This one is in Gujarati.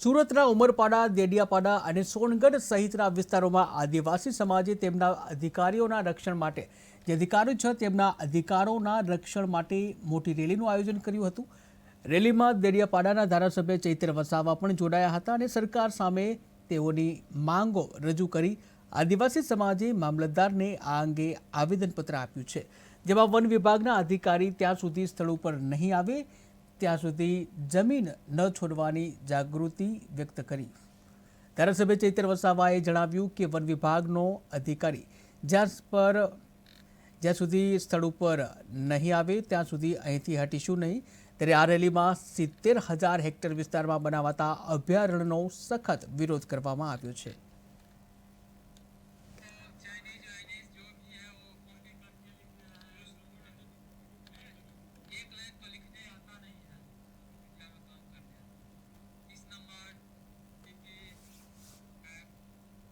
સુરતના ઉમરપાડા, દેડિયાપાડા અને સોનગઢ સહિતના વિસ્તારોમાં આદિવાસી સમાજે તેમના અધિકારીઓના રક્ષણ માટે, જે અધિકારીઓ છે તેમના અધિકારોના રક્ષણ માટે મોટી રેલીનું આયોજન કર્યું હતું. રેલીમાં દેડિયાપાડાના ધારાસભ્ય ચૈત્ર વસાવા પણ જોડાયા હતા અને સરકાર સામે તેઓની માંગો રજૂ કરી આદિવાસી સમાજે મામલતદારને આ અંગે આવેદનપત્ર આપ્યું છે. જેમાં વન વિભાગના અધિકારી ત્યાં સુધી સ્થળ ઉપર નહીં આવે ત્યાં સુધી જમીન ન છોડવાની જાગૃતિ વ્યક્ત કરી. ધારાસભ્ય ચૈતર વસાવાએ જણાવ્યું કે વન વિભાગનો અધિકારી જ્યાં પર, જ્યાં સુધી સ્થળ ઉપર નહીં આવે ત્યાં સુધી અહીંથી હટીશું નહીં. ત્યારે આ રેલીમાં સિત્તેર હજાર હેક્ટર વિસ્તારમાં બનાવાતા અભયારણ્યનો સખત વિરોધ કરવામાં આવ્યો છે.